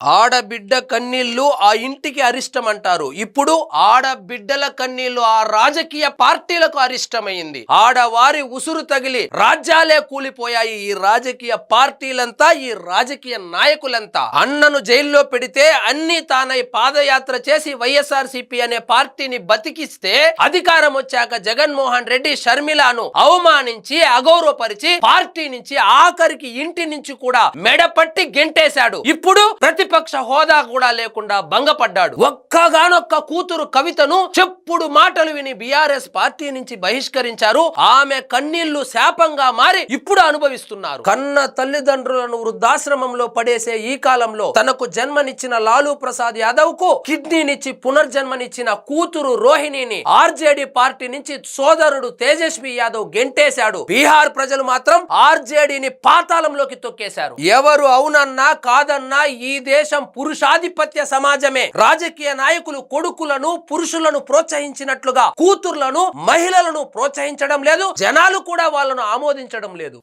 ఆడబిడ్డ కన్నీళ్ళు ఆ ఇంటికి అరిష్టం అంటారు ఇప్పుడు ఆడబిడ్డల కన్నీళ్ళు ఆ రాజకీయ పార్టీలకు అరిష్టమైంది. ఆడవారి ఉసురు తగిలి రాజ్యాలే కూలిపోయాయి ఈ రాజకీయ పార్టీలంతా ఈ రాజకీయ నాయకులంతా. అన్నను జైల్లో పెడితే అన్ని తానై పాదయాత్ర చేసి వైఎస్ఆర్ అనే పార్టీని బతికిస్తే అధికారం వచ్చాక జగన్మోహన్ రెడ్డి షర్మిలాను అవమానించి అగౌరవపరిచి పార్టీ నుంచి ఆఖరికి ఇంటి నుంచి కూడా మెడపట్టి గెంటేశాడు. ఇప్పుడు ప్రతిపక్ష హోదా కూడా లేకుండా భంగపడ్డాడు. ఒక్కగానొక్క కూతురు కవితను చెప్పుడు మాటలు విని బిఆర్ఎస్ పార్టీ నుంచి బహిష్కరించారు. ఆమె కన్నీళ్ళు శాపంగా మారి ఇప్పుడు అనుభవిస్తున్నారు. కన్న తల్లిదండ్రులను వృద్ధాశ్రమంలో పడేసే ఈ కాలంలో తనకు జన్మనిచ్చిన లాలూ ప్రసాద్ యాదవ్కు కిడ్నీనిచ్చి పునర్జన్మనిచ్చిన కూతురు రోహిణిని ఆర్జేడి పార్టీ నుంచి సోదరుడు తేజస్వి యాదవ్ గెంటేశాడు. బీహార్ ప్రజలు మాత్రం ఆర్జేడీని పాతాళంలోకి తొక్కేశారు. ఎవరు అవునన్నా కాదన్నా ఈ దేశం పురుషాధిపత్య సమాజమే. రాజకీయ నాయకులు కొడుకులను పురుషులను ప్రోత్సహించినట్లుగా కూతుర్లను మహిళలను ప్రోత్సహించడం లేదు జనాలు కూడా వాళ్ళను ఆమోదించడం లేదు.